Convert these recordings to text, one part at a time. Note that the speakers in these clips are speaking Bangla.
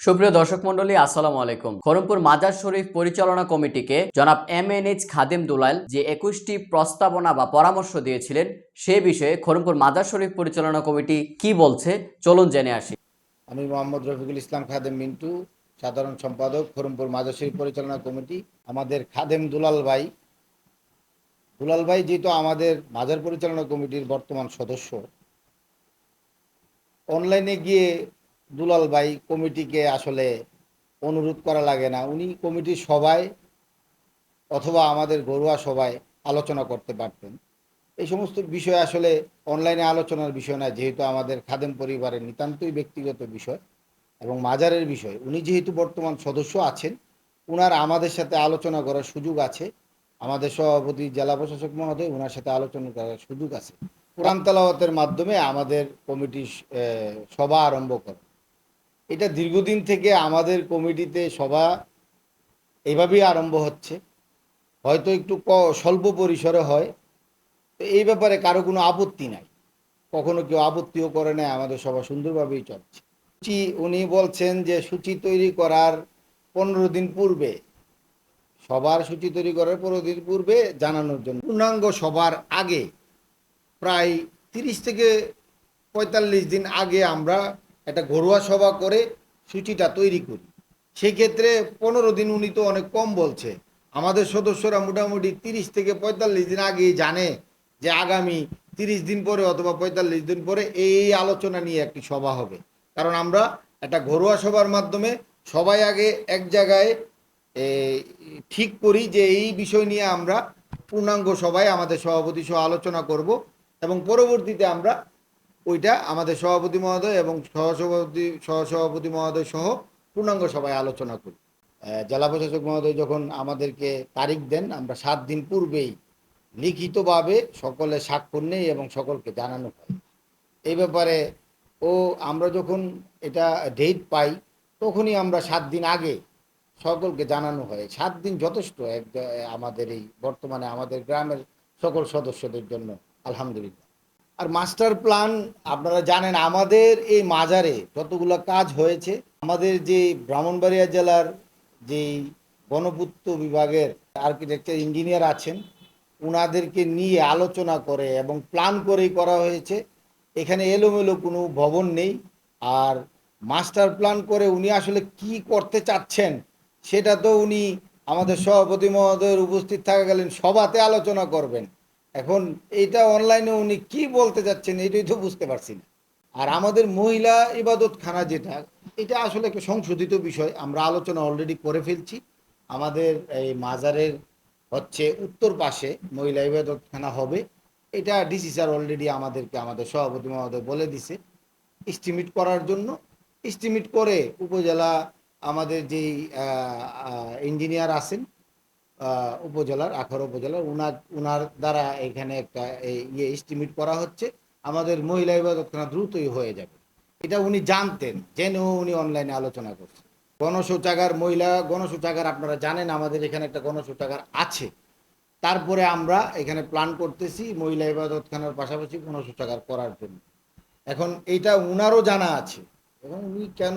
সুপ্রিয় দর্শক মন্ডলী আসসালামু আলাইকুম। খরমপুর মাজার শরীফ পরিচালনা কমিটিকে জনাব M N H Khadim Dulal যে একুশটি প্রস্তাবনা বা পরামর্শ দিয়েছিলেন, সে বিষয়ে খরমপুর মাজার শরীফ পরিচালনা কমিটি কি বলছে, চলুন জেনে আসি। আমি মোহাম্মদ রফিকুল ইসলাম খাদেম মিন্টু, সাধারণ সম্পাদক খরমপুর মাজাশরী পরিচালনা কমিটি। আমাদের খাদেম দুলাল ভাই দুলাল ভাই যেহেতু আমাদের মাজার পরিচালনা কমিটির বর্তমান সদস্য অনলাইনে গিয়ে দুলাল ভাই কমিটিকে আসলে অনুরোধ করা লাগে না। উনি কমিটির সবাই অথবা আমাদের ঘরোয়া সবাই আলোচনা করতে পারতেন। এই সমস্ত বিষয় আসলে অনলাইনে আলোচনার বিষয় না, যেহেতু আমাদের খাদেম পরিবারের নিতান্তই ব্যক্তিগত বিষয় এবং মাজারের বিষয়। উনি যেহেতু বর্তমান সদস্য আছেন, উনার আমাদের সাথে আলোচনা করার সুযোগ আছে। আমাদের সভাপতি জেলা প্রশাসক মহোদয় ওনার সাথে আলোচনা করার সুযোগ আছে। কোরআন তালাওয়াতের মাধ্যমে আমাদের কমিটি সভা আরম্ভ করে এটা দীর্ঘদিন থেকে আমাদের কমিটিতে সভা এইভাবেই আরম্ভ হচ্ছে। হয়তো একটু স্বল্প পরিসরে হয়। তো এই ব্যাপারে কারও কোনো আপত্তি নাই। কখনো কেউ আপত্তিও করে নাই, আমাদের সভা সুন্দরভাবেই চলছে। সূচি, উনি বলছেন যে সূচি তৈরি করার পনেরো দিন পূর্বে সবার সূচি তৈরি করার পনেরো দিন পূর্বে জানানোর জন্য। পূর্ণাঙ্গ সবার আগে, প্রায় তিরিশ থেকে পঁয়তাল্লিশ দিন আগে আমরা একটা ঘরোয়া সভা করে সূচিটা তৈরি করি। সেক্ষেত্রে পনেরো দিন উনি তো অনেক কম বলছে। আমাদের সদস্যরা মোটামুটি তিরিশ থেকে পঁয়তাল্লিশ দিন আগেই জানে যে আগামী তিরিশ দিন পরে অথবা পঁয়তাল্লিশ দিন পরে এই আলোচনা নিয়ে একটি সভা হবে। কারণ আমরা একটা ঘরোয়া সভার মাধ্যমে সবাই আগে এক জায়গায় ঠিক করি যে এই বিষয় নিয়ে আমরা পূর্ণাঙ্গ সভায় আমাদের সভাপতি সহ আলোচনা করব এবং পরবর্তীতে আমরা ওইটা আমাদের সভাপতি মহোদয় এবং সহসভাপতি সহসভাপতি মহোদয় সহ পূর্ণাঙ্গ সভায় আলোচনা করি। জেলা প্রশাসক মহোদয় যখন আমাদেরকে তারিখ দেন, আমরা সাত দিন পূর্বেই লিখিতভাবে সকলে স্বাক্ষর নেই এবং সকলকে জানানো হয়। এই ব্যাপারে ও আমরা যখন এটা ডেট পাই, তখনই আমরা সাত দিন আগে সকলকে জানানো হয়। সাত দিন যথেষ্ট এক, আমাদের এই বর্তমানে আমাদের গ্রামের সকল সদস্যদের জন্য, আলহামদুলিল্লাহ। আর মাস্টার প্ল্যান আপনারা জানেন, আমাদের এই মাজারে যতগুলো কাজ হয়েছে, আমাদের যে ব্রাহ্মণবাড়িয়া জেলার যেই গণপূর্ত বিভাগের আর্কিটেকচার ইঞ্জিনিয়ার আছেন ওনাদেরকে নিয়ে আলোচনা করে এবং প্ল্যান করেই করা হয়েছে। এখানে এলোমেলো কোনো ভবন নেই। আর মাস্টার প্ল্যান করে উনি আসলে কি করতে চাচ্ছেন, সেটা তো উনি আমাদের সভাপতি মহোদয়ের উপস্থিত থাকাকালীন সভাতে আলোচনা করবেন। এখন এইটা অনলাইনে উনি কি বলতে চাচ্ছেন এটাই তো বুঝতে পারছি না। আর আমাদের মহিলা ইবাদতখানা যেটা, এটা আসলে একটা সংশোধিত বিষয়। আমরা আলোচনা অলরেডি করে ফেলছি। আমাদের এই মাজারের হচ্ছে উত্তর পাশে মহিলা ইবাদতখানা হবে। এটা ডিসি স্যার অলরেডি আমাদেরকে, আমাদের সভাপতি মহোদয় বলে দিছে। এস্টিমেট করার জন্য। এস্টিমেট করে উপজেলা আমাদের যেই ইঞ্জিনিয়ার আছেন উপজেলার আখর উপজেলার, উনার উনার দ্বারা এখানে একটা ইয়ে এস্টিমেট করা হচ্ছে। আমাদের মহিলা ইবাদতখানা দ্রুতই হয়ে যাবে। এটা উনি জানতেন, জেনেও উনি অনলাইনে আলোচনা করছেন। গণশৌচাগার, মহিলা গণশৌচাগার আপনারা জানেন, আমাদের এখানে একটা গণশৌচাগার আছে। তারপরে আমরা এখানে প্ল্যান করতেছি মহিলা ইবাদতখানার পাশাপাশি গণশৌচাগার করার জন্য। এখন এইটা উনারও জানা আছে। এবং উনি কেন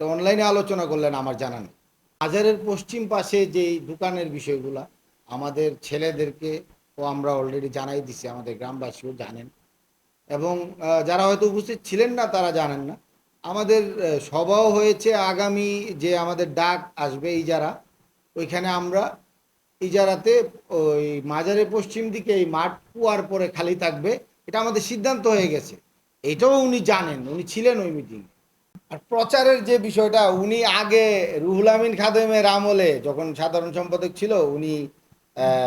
অনলাইনে আলোচনা করলেন, আমার জানা নেই। বাজারের পশ্চিম পাশে যেই দোকানের বিষয়গুলা, আমাদের ছেলেদেরকে ও আমরা অলরেডি জানাই দিছি, আমাদের গ্রামবাসীও জানেন। এবং যারা হয়তো উপস্থিত ছিলেন না, তারা জানেন না। আমাদের সভাও হয়েছে আগামী যে আমাদের ডাক আসবে ইজারা, ওইখানে আমরা ইজারাতে ওই মাজারের পশ্চিম দিকে এই মাঠ কুয়ার পরে খালি থাকবে, এটা আমাদের সিদ্ধান্ত হয়ে গেছে। এটাও উনি জানেন, উনি ছিলেন ওই মিটিং আর প্রচারের যে বিষয়টা, উনি আগে রুহুল আমিন খাদেমের আমলে যখন সাধারণ সম্পাদক ছিল, উনি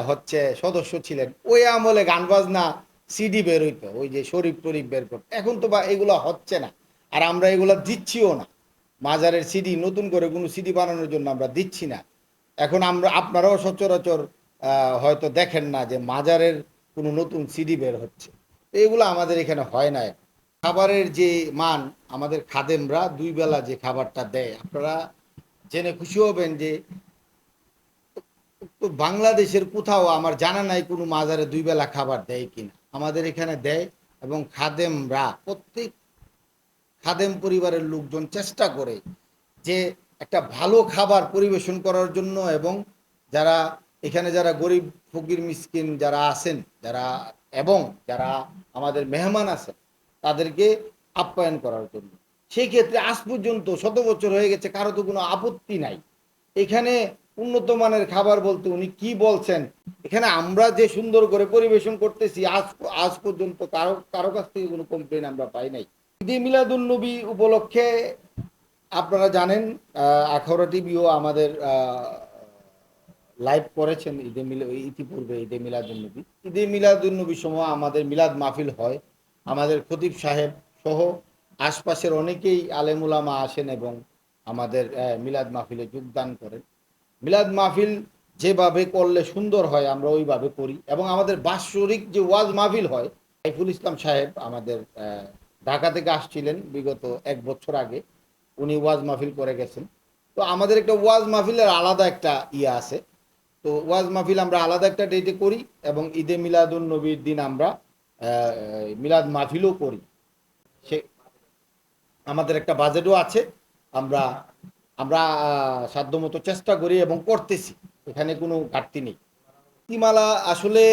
হচ্ছে সদস্য ছিলেন। ওই আমলে গান বাজনা সিডি বের হইতো, ওই যে শরীফ টরিফ বের করতো। এখন তো বা এগুলো হচ্ছে না, আর আমরা এগুলো দিচ্ছিও না। মাজারের সিডি নতুন করে কোনো সিডি বানানোর জন্য আমরা দিচ্ছি না। এখন আমরা, আপনারাও সচরাচর হয়তো দেখেন না যে মাজারের কোনো নতুন সিডি বের হচ্ছে। এগুলো আমাদের এখানে হয় না এখন। খাবারের যে মান আমাদের খাদেমরা দুই বেলা যে খাবারটা দেয়, আপনারা জেনে খুশি হবেন যে বাংলাদেশের কোথাও আমার জানা নাই কোনো মাজারে দুই বেলা খাবার দেয় কিনা। আমাদের এখানে দেয় এবং খাদেমরা প্রত্যেক খাদেম পরিবারের লোকজন চেষ্টা করে যে একটা ভালো খাবার পরিবেশন করার জন্য এবং যারা এখানে যারা গরিব, ফকির, মিসকিন যারা আছেন, যারা এবং যারা আমাদের মেহমান আছেন তাদেরকে আপ্যায়ন করার জন্য। সেই ক্ষেত্রে আজ পর্যন্ত শত বছর হয়ে গেছে, কারও তো কোনো আপত্তি নাই। এখানে উন্নত মানের খাবার বলতে উনি কি বলছেন? এখানে আমরা যে সুন্দর করে পরিবেশন করতেছি, আজ আজ পর্যন্ত কারও কারও কাছ থেকে কোনো কমপ্লেন আমরা পাই নাই। ঈদে মিলাদুল নবী উপলক্ষে আপনারা জানেন আখাউড়া টিভিও আমাদের লাইভ করেছেন ঈদে মিলা, ইতিপূর্বে ঈদে মিলাদুল নবী ঈদে মিলাদুল নবীর সময় আমাদের মিলাদ মাহফিল হয়। আমাদের খতিব সাহেব সহ আশপাশের অনেকেই আলেমুলামা আসেন এবং আমাদের মিলাদ মাহফিলে যোগদান করেন। মিলাদ মাহফিল যেভাবে করলে সুন্দর হয়, আমরা ওইভাবে করি। এবং আমাদের বাৎসরিক যে ওয়াজ মাহফিল হয়, সাইফুল ইসলাম সাহেব আমাদের ঢাকা থেকে আসছিলেন বিগত এক বছর আগে। উনি ওয়াজ মাহফিল করে গেছেন। তো আমাদের একটা ওয়াজ মাহফিলের আলাদা একটা ইয়ে আছে। তো ওয়াজ মাহফিল আমরা আলাদা একটা ডেটে করি এবং ঈদে মিলাদুল নবীর দিন আমরা মিলাদ মাহফিলও করি। সে আমাদের একটা বাজেটও আছে। আমরা আমরা সাধ্যমতো চেষ্টা করি এবং করতেছি। এখানে কোনো ঘাটতি নেই। নীতিমালা আসলে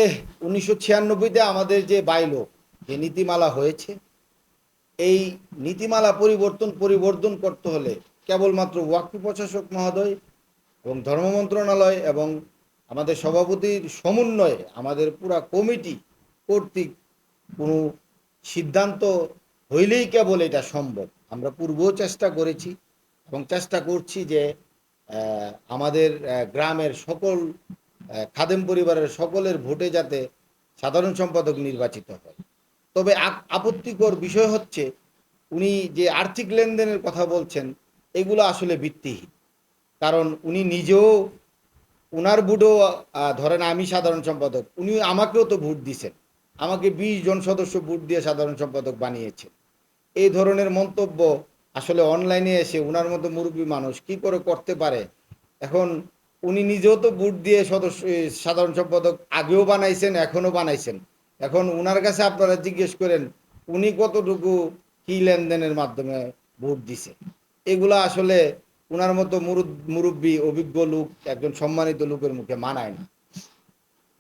উনিশশো ছিয়ানব্বইতে আমাদের যে বাইলো, যে নীতিমালা হয়েছে, এই নীতিমালা পরিবর্তন পরিবর্তন করতে হলে কেবলমাত্র ওয়াক্ফ প্রশাসক মহোদয় এবং ধর্ম মন্ত্রণালয় এবং আমাদের সভাপতির সমন্বয়ে আমাদের পুরা কমিটি কর্তৃক কোনো সিদ্ধান্ত হইলেই কেবল এটা সম্ভব। আমরা পূর্বেও চেষ্টা করেছি এবং চেষ্টা করছি যে আমাদের গ্রামের সকল খাদেম পরিবারের সকলের ভোটে যাতে সাধারণ সম্পাদক নির্বাচিত হয়। তবে আপত্তিকর বিষয় হচ্ছে, উনি যে আর্থিক লেনদেনের কথা বলছেন, এগুলো আসলে ভিত্তিহীন। কারণ উনি নিজেও, উনার ভোটও ধরেন আমি সাধারণ সম্পাদক উনি আমাকেও তো ভোট দিছেন। আমাকে বিশ জন সদস্য ভোট দিয়ে সাধারণ সম্পাদক বানিয়েছে। এই ধরনের মন্তব্য আসলে অনলাইনে এসে উনার মতো মুরব্বী মানুষ কি করে করতে পারে? এখন উনি নিজেও তো ভোট দিয়ে সদস্য সাধারণ সম্পাদক আগেও বানাইছেন, এখনও বানাইছেন। এখন উনার কাছে আপনারা জিজ্ঞেস করেন, উনি কতটুকু কি লেনদেনের মাধ্যমে ভোট দিছে? এগুলো আসলে উনার মতো মুরব্বী, অভিজ্ঞ লোক, একজন সম্মানিত লোকের মুখে মানায় না।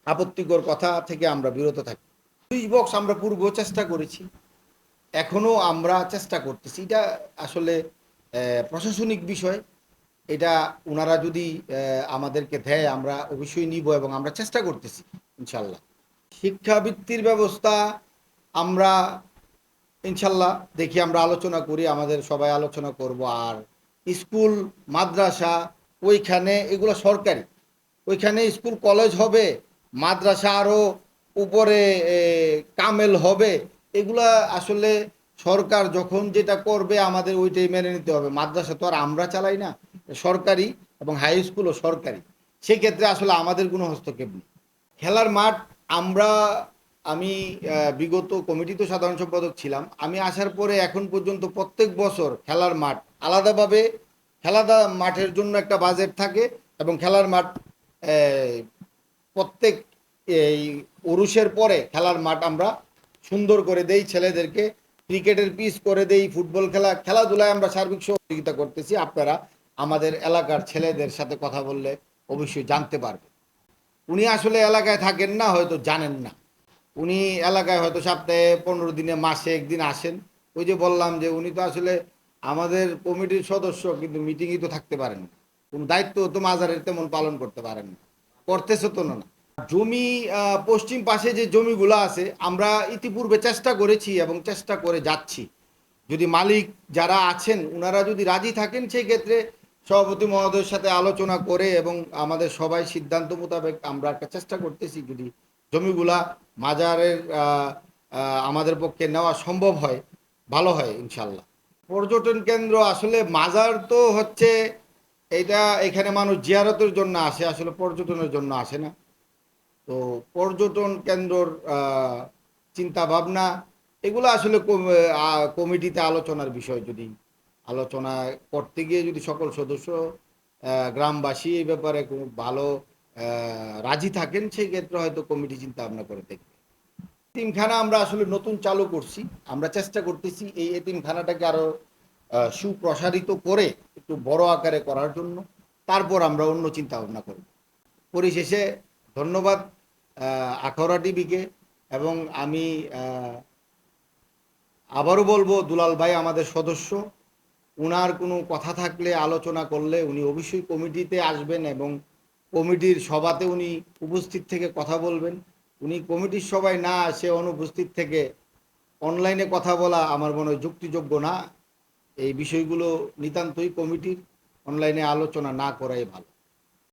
আপত্তিকর কথা থেকে আমরা বিরত থাকি। সুইচ বক্স আমরা পূর্ব চেষ্টা করেছি। এখনও আমরা চেষ্টা করতেছি। এটা আসলে প্রশাসনিক বিষয়। এটা ওনারা যদি আমাদেরকে দেয়, আমরা অবশ্যই নিব এবং আমরা চেষ্টা করতেছি, ইনশাল্লাহ। শিক্ষাবৃত্তির ব্যবস্থা আমরা, ইনশাল্লাহ দেখি আমরা আলোচনা করি, আমাদের সবাই আলোচনা করব। আর স্কুল, মাদ্রাসা, ওইখানে এগুলো সরকারি। ওইখানে স্কুল, কলেজ হবে, মাদ্রাসা আরও উপরে কামেল হবে, এগুলা আসলে সরকার যখন যেটা করবে আমাদের ওইটাই মেনে নিতে হবে। মাদ্রাসা তো আর আমরা চালাই না, সরকারি এবং হাই স্কুলও সরকারি। সেক্ষেত্রে আসলে আমাদের কোনো হস্তক্ষেপ নেই। খেলার মাঠ, আমরা, আমি বিগত কমিটিতে সাধারণ সম্পাদক ছিলাম। আমি আসার পরে এখন পর্যন্ত প্রত্যেক বছর খেলার মাঠ আলাদাভাবে খেলাধা মাঠের জন্য একটা বাজেট থাকে এবং খেলার মাঠ প্রত্যেক, এই উরুষের পরে খেলার মাঠ আমরা সুন্দর করে দেই, ছেলেদেরকে ক্রিকেটের পিচ করে দেই, ফুটবল খেলা, খেলাধুলায় আমরা সার্বিক সহযোগিতা করতেছি। আপনারা আমাদের এলাকার ছেলেদের সাথে কথা বললে অবশ্যই জানতে পারবে উনি আসলে এলাকায় থাকেন না, হয়তো জানেন না। উনি এলাকায় হয়তো সপ্তাহে পনেরো দিনে, মাসে একদিন আসেন। ওই যে বললাম যে উনি তো আসলে আমাদের কমিটির সদস্য, কিন্তু মিটিংই তো থাকতে পারেন কোনো দায়িত্ব তো মাজারের তেমন পালন করতে পারেন না। করতেছে তো না। জমি পশ্চিম পাশে যে জমিগুলো আছে, আমরা ইতিপূর্বে চেষ্টা করেছি এবং চেষ্টা করে যাচ্ছি। যদি মালিক যারা আছেন ওনারা যদি রাজি থাকেন, সেই ক্ষেত্রে সভাপতি মহোদয়ের সাথে আলোচনা করে এবং আমাদের সবাই সিদ্ধান্ত মোতাবেক আমরা একটা চেষ্টা করতেছি, যদি জমিগুলা মাজারের আমাদের পক্ষে নেওয়া সম্ভব হয়, ভালো হয় ইনশাল্লাহ পর্যটন কেন্দ্র আসলে মাজার তো হচ্ছে এটা এখানে মানুষ জিয়ারতের জন্য আসে, আসলে পর্যটনের জন্য আসে না। তো পর্যটন কেন্দ্রর চিন্তা ভাবনা এগুলো আসলে কমিটিতে আলোচনার বিষয় যদি আলোচনা করতে গিয়ে যদি সকল সদস্য গ্রামবাসী এই ব্যাপারে খুব ভালো রাজি থাকেন সেই ক্ষেত্রে হয়তো কমিটি চিন্তা ভাবনা করে দেখবে। এতিমখানা আমরা আসলে নতুন চালু করছি আমরা চেষ্টা করতেছি এই এতিমখানাটাকে আরও আহ, সুপ্রসারিত করে একটু বড় আকারে করার জন্য তারপর আমরা অন্য চিন্তা ভাবনা করব। পরিশেষে ধন্যবাদ। আখাউড়া টিভিকে এবং আমি আবারও বলব, দুলাল ভাই আমাদের সদস্য। উনার কোনো কথা থাকলে, আলোচনা করলে উনি অবশ্যই কমিটিতে আসবেন এবং কমিটির সভাতে উনি উপস্থিত থেকে কথা বলবেন। উনি কমিটির সভায় না আসে অনুপস্থিত থেকে অনলাইনে কথা বলা আমার মনে হয় যুক্তিযোগ্য না। এই বিষয়গুলো নিতান্তই কমিটির। অনলাইনে আলোচনা না করাই ভালো।